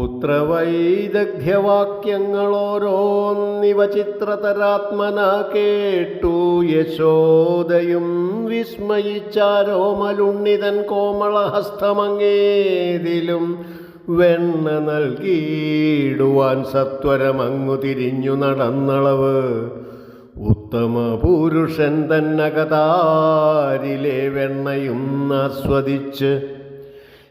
പുത്രവൈദഗ്ധ്യവാക്യങ്ങളോരോന്നിവ ചിത്രതരാത്മന കേട്ടു യശോദയും വിസ്മയിച്ചാരോമലുണ്ണിതൻ കോമളഹസ്തമങ്ങേതിലും വെണ്ണ നൽകിയിടുവാൻ സത്വരമങ്ങു തിരിഞ്ഞു നടന്നളവ്. ഉത്തമ പുരുഷൻ തന്നകതാരിലെ വെണ്ണയും ആസ്വദിച്ച്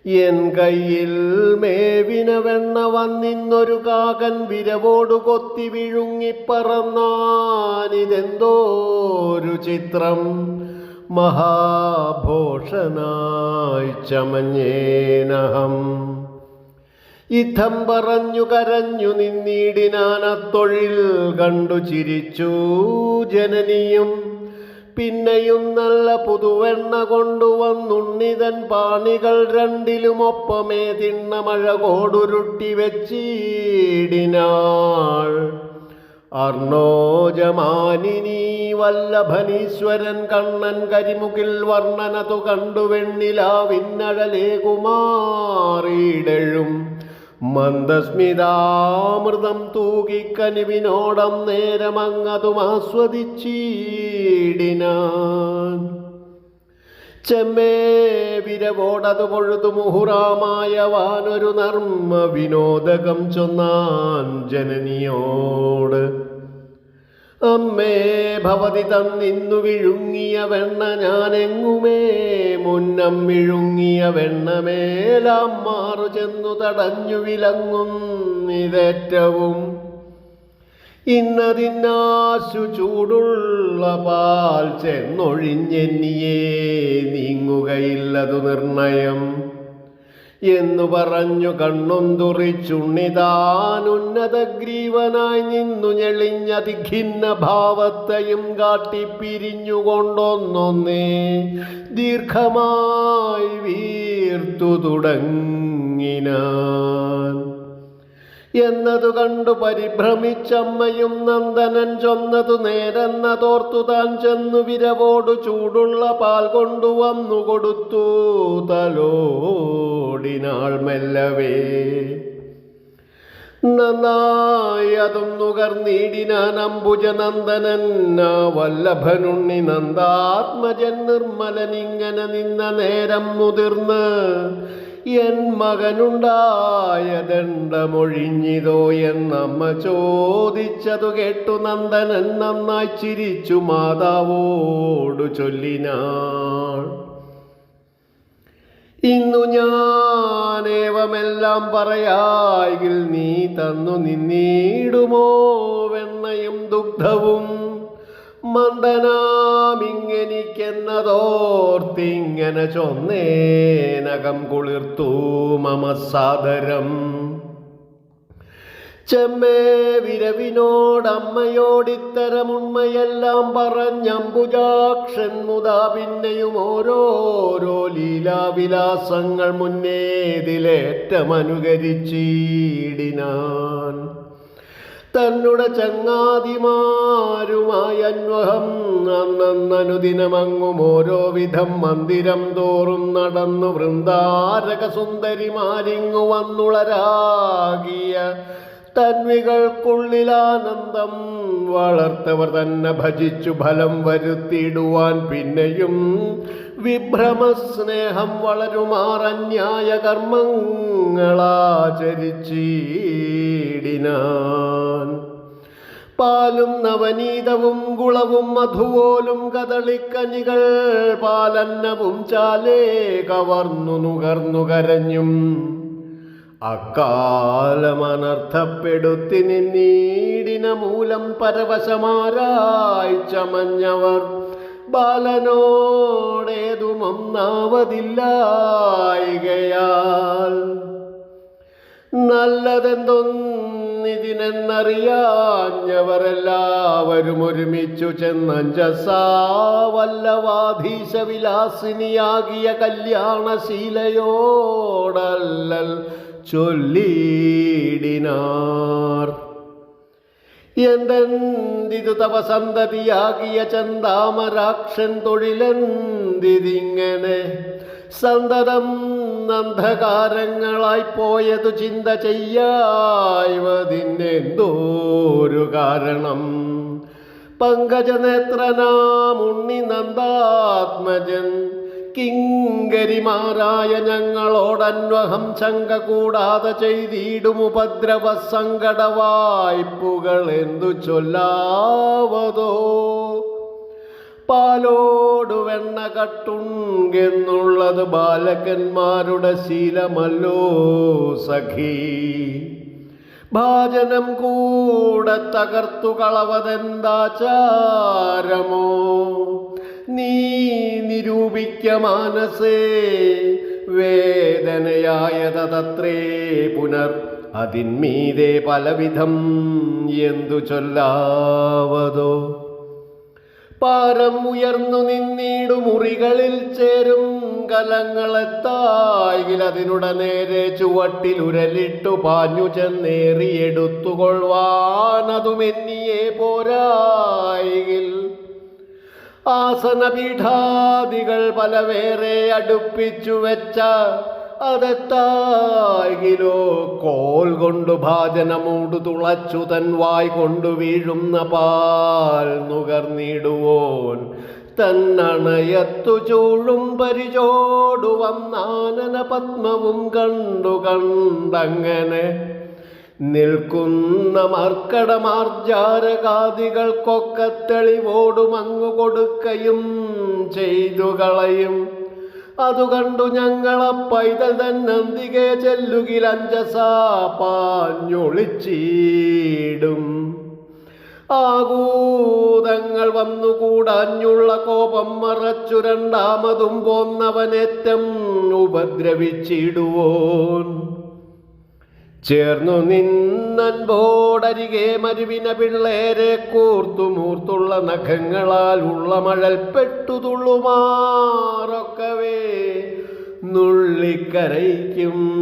എൻ കയ്യിൽ മേവിന വെണ്ണ വന്നിന്നൊരു കാകൻ വിരവോടു കൊത്തി വിഴുങ്ങിപ്പറന്നാനിതെന്തോരു ചിത്രം? മഹാഭോഷനായി ചമഞ്ഞേനഹം. ഇത്തം പറഞ്ഞു കരഞ്ഞു നിന്നീടിനാനത്തൊഴിൽ കണ്ടു ചിരിച്ചു ജനനിയും പിന്നെയും നല്ല പുതുവെണ്ണ കൊണ്ടുവന്നുണ്ണിതൻ പാണികൾ രണ്ടിലുമൊപ്പമേ തിണ്ണ മഴ കോടുരുട്ടി വെച്ചിടിനാൾ അർണോജമാനിനി വല്ലഭനീശ്വരൻ കണ്ണൻ കരിമുകിൽ വർണനതു കണ്ടു വെണ്ണിലാവിന്നഴലേകുമാറിയിടഴും മന്ദസ്മിതാമൃതം തൂകിക്കനിവിനോടം നേരമങ്ങതും ആസ്വദിച്ചീടിനാൻ. ചെമ്മേ വിരവോടതു പൊഴുതു മുഹുറാമായ വാനൊരു നർമ്മ വിനോദകം ചൊന്നാൻ ജനനിയോട്. അമ്മേ ഭവതി തന്നിന്നു വിഴുങ്ങിയ വെണ്ണ ഞാനെങ്ങുമേ? മുന്നം വിഴുങ്ങിയ വെണ്ണമേലാം മാറു ചെന്നു തടഞ്ഞു വിലങ്ങും ഇതേറ്റവും. ഇന്നതിന്നാശു ചൂടുള്ള പാൽ ചെന്നൊഴിഞ്ഞെന്നിയേ നീങ്ങുകയില്ലതു നിർണയം. എന്നു പറഞ്ഞു കണ്ണും തുറിച്ചുണ്ണിതാനുന്നത ഗ്രീവനായി നിന്നു ഞെളിഞ്ഞതിഖിന്ന ഭാവത്തെയും കാട്ടി പിരിഞ്ഞുകൊണ്ടൊന്നൊന്നേ ദീർഘമായി വീർത്തു തുടങ്ങിനാൻ. എന്നതു കണ്ടു പരിഭ്രമിച്ചമ്മയും നന്ദനൻ ചൊന്നതു നേരെന്നതോർത്തു താൻ ചെന്നു വിരവോടു ചൂടുള്ള പാൽ കൊണ്ടുവന്നു കൊടുത്തു തലോടിനാൾ മെല്ലവേ നന്നായി അതും നുകർന്നീടിനാൻ അംബുജനന്ദനൻ വല്ലഭനുണ്ണി നന്ദാത്മജൻ നിർമ്മലനിങ്ങനെ നിന്ന നേരം മുതിർന്ന് എൻ മകനുണ്ടായ ദണ്ഡമൊഴിഞ്ഞിതോ എന്നമ്മ ചോദിച്ചതു കേട്ടു നന്ദനൻ നന്നായി ചിരിച്ചു മാതാവോടു ചൊല്ലിനാൾ. ഇന്നു ഞാനേവമെല്ലാം പറയായിൽ നീ തന്നു നിന്നീടുമോ വെണ്ണയും ദുഗ്ധവും? മന്ദനാമിങ്ങനിക്കെന്നതോർത്തിങ്ങനെ ചൊന്നേനകം കുളിർത്തു മമ സാദരം ചെമ്മേ വിരവിനോടമ്മയോടിത്തരമുണ്മയെല്ലാം പറഞ്ഞമ്പുജാക്ഷൻ മുതാ പിന്നെയും ഓരോരോ ലീലാവിലാസങ്ങൾ മുന്നേതിലേറ്റമനുകരിച്ചീടിനാൻ തന്നുടെ ചങ്ങാതിമാരുമായി അന്വഹം അന്നന്നനുദിനമങ്ങും ഓരോ വിധം മന്ദിരം തോറും നടന്നു വൃന്ദാരക സുന്ദരിമാരിങ്ങു വന്നുളരാകിയ തന്വികൾക്കുള്ളിലാനന്ദം വളർത്തവർ തന്നെ ഭജിച്ചു ഫലം വരുത്തിയിടുവാൻ പിന്നെയും വിഭ്രമസ്നേഹം വളരുമാറന്യായ കർമ്മങ്ങളാചരിച്ചീടിനാൻ. പാലും നവനീതവും ഗുളവും മധുവോലും കദളിക്കനികൾ പാലന്നവും ചാലേ കവർന്നു നുകർന്നു കരഞ്ഞും അക്കാലമനർത്ഥപ്പെടുത്തി നിന്നീടിന മൂലം പരവശമാരായി ചമഞ്ഞവർ ബാലനോടേതുമൊന്നാവതില്ലായികയാൽ നല്ലതെന്തൊന്നിതിനെന്നറിയാഞ്ഞവരെല്ലാവരും ഒരുമിച്ചു ചെന്നഞ്ചസാവല്ലവാധീശ വിലാസിനിയാകിയ കല്യാണശീലയോടല്ലൽ ചൊല്ലിയിടിനാർ എന്തെന്തിതു തവ ചന്താമരാക്ഷൻ തൊഴിലെന്തിതിങ്ങനെ? സന്തതം അന്ധകാരങ്ങളായി പോയതു ചിന്ത ചെയ്യായവതിന്നെന്തോരു കാരണം? പങ്കജനേത്രനാമുണ്ണി നന്ദാത്മജൻ കിങ്കരിമാരായ ഞങ്ങളോടന്വഹം ശങ്ക കൂടാതെ ചെയ്തിടും ഉപദ്രവ സങ്കട വായ്പുകൾ എന്തു ചൊല്ലാവതോ? പാലോടു വെണ്ണ കട്ടുണ്ടെന്നുള്ളത് ബാലകന്മാരുടെ ശീലമല്ലോ സഖി. ഭാജനം കൂടെ തകർത്തു കളവതെന്താചാരമോ നീ നിരൂപിക്ക മാനസേ. വേദനയായതത്രേ പുനർ അതിന്മീതെ പലവിധം എന്തു ചൊല്ലാവതോ? പാരം ഉയർന്നു നിന്നീടു മുറികളിൽ ചേരും കലങ്ങളെത്തായിൽ അതിനുടെ നേരെ ചുവട്ടിൽ ഉരലിട്ടു പാഞ്ഞു ചെന്നേറിയെടുത്തുകൊള്ളുവാനതുമെന്നിയേ പോരായിൽ ആസനപീഠാദികൾ പല വേറെ അടുപ്പിച്ചു വെച്ച അതെത്താകിലോ കോൽ കൊണ്ടു ഭാജനമൂടു തുളച്ചു തൻ വായ് കൊണ്ടു വീഴുന്ന പാൽ നുകർന്നിടുവോൻ. തന്നണയത്തു ചൂളും പരിചോടു വന്നാനന പത്മവും കണ്ടു കണ്ടങ്ങനെ നിൽക്കുന്ന മർക്കടമാർജാരകാദികൾക്കൊക്കെ തെളിവോടുമങ്ങു കൊടുക്കയും ചെയ്തു കളയും. അതു കണ്ടു ഞങ്ങളെ പൈതൽ തന്നന്തികെ ചെല്ലുകിൽ അഞ്ചസാ പാഞ്ഞൊളിച്ചീടും. ആകൂതങ്ങൾ വന്നുകൂടാഞ്ഞുള്ള കോപം മറച്ചു രണ്ടാമതും പോന്നവനേറ്റം ഉപദ്രവിച്ചിടുവോൻ. ചേർന്നു നിന്നൻപോടരികെ മരുവിന പിള്ളേരെ കൂർത്തു മൂർത്തുള്ള നഖങ്ങളാൽ ഉള്ള മഴൽ പെട്ടുതുള്ളുമാറൊക്കവേ നുള്ളിക്കരയ്ക്കും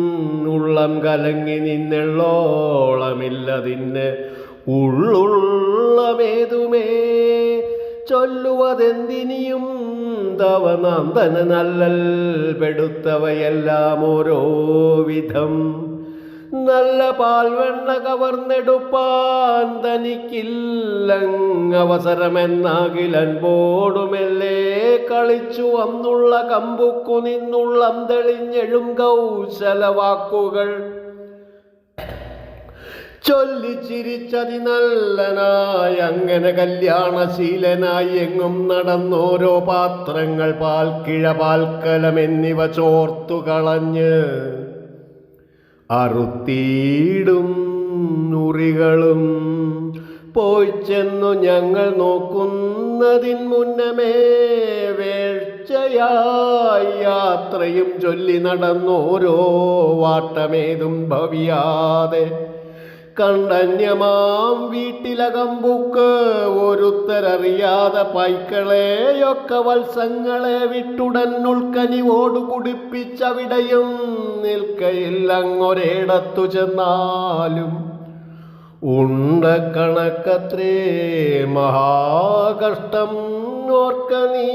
ഉള്ളം കലങ്ങി നിന്നെള്ളോളമില്ലതിന് ഉള്ളുള്ളമേതുമേ. ചൊല്ലുവതെന്തിനിയും തവനന്ദന നല്ലൽ പെടുത്തവയെല്ലാം ഓരോ വിധം. നല്ല പാൽവെണ്ണ കവർന്നെടുപ്പാൻ തനിക്കില്ലങ്ങവസരമെന്നാകിലൻപോടുമെല്ലേ കളിച്ചു വന്നുള്ള കമ്പുക്കു നിന്നുള്ള തെളിഞ്ഞെഴും കൗശല വാക്കുകൾ ചൊല്ലിച്ചിരിച്ചതി നല്ലനായി അങ്ങനെ കല്യാണശീലനായി എങ്ങും നടന്നോരോ പാത്രങ്ങൾ പാൽക്കിഴ പാൽക്കലം എന്നിവ ചോർത്തു കളഞ്ഞ് അറുത്തീടും നുറികളും. പോയി ചെന്നു ഞങ്ങൾ നോക്കുന്നതിൻ മുന്നമേ വേഴ്ചയായി യാത്രയും ചൊല്ലി നടന്നോരോ വാട്ടമേതും ഭവിയാതെ. കണ്ടന്യമാം വീട്ടിലകമ്പുക്ക് ഒരുത്തരറിയാതെ പൈക്കളെയൊക്കെ വത്സങ്ങളെ വിട്ടുടൻ ഉൾക്കനിവോടു കുടിപ്പിച്ചവിടെയും നിൽക്കയില്ലങ്ങൊരിടത്തു ചെന്നാലും ഉണ്ട കണക്കത്രേ മഹാകഷ്ടം ഓർക്ക നീ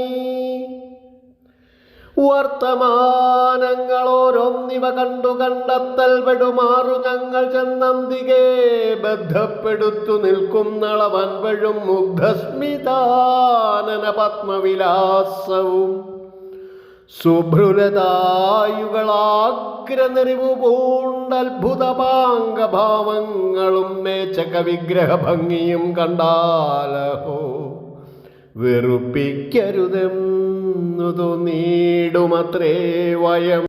വർത്തമാനങ്ങളോരൊന്നിവ കണ്ടു കണ്ടെത്തൽ പെടുമാറു ഞങ്ങൾ ചെന്നന്തികെ. ബന്ധപ്പെടുത്തു നിൽക്കുന്നളവൻപഴും മുഗ്ധസ്മിതാനന പത്മവിലാസവും. സുഭ്രുലതായുകളാഗ്രനെറിവു പൂണ്ടത്ഭുതപാംഗഭാവങ്ങളും മേച്ചക വിഗ്രഹ ഭംഗിയും കണ്ടാലഹോ. വെറുപ്പിക്കരുതെന്നു തോന്നിയിടുമത്രേ വയം.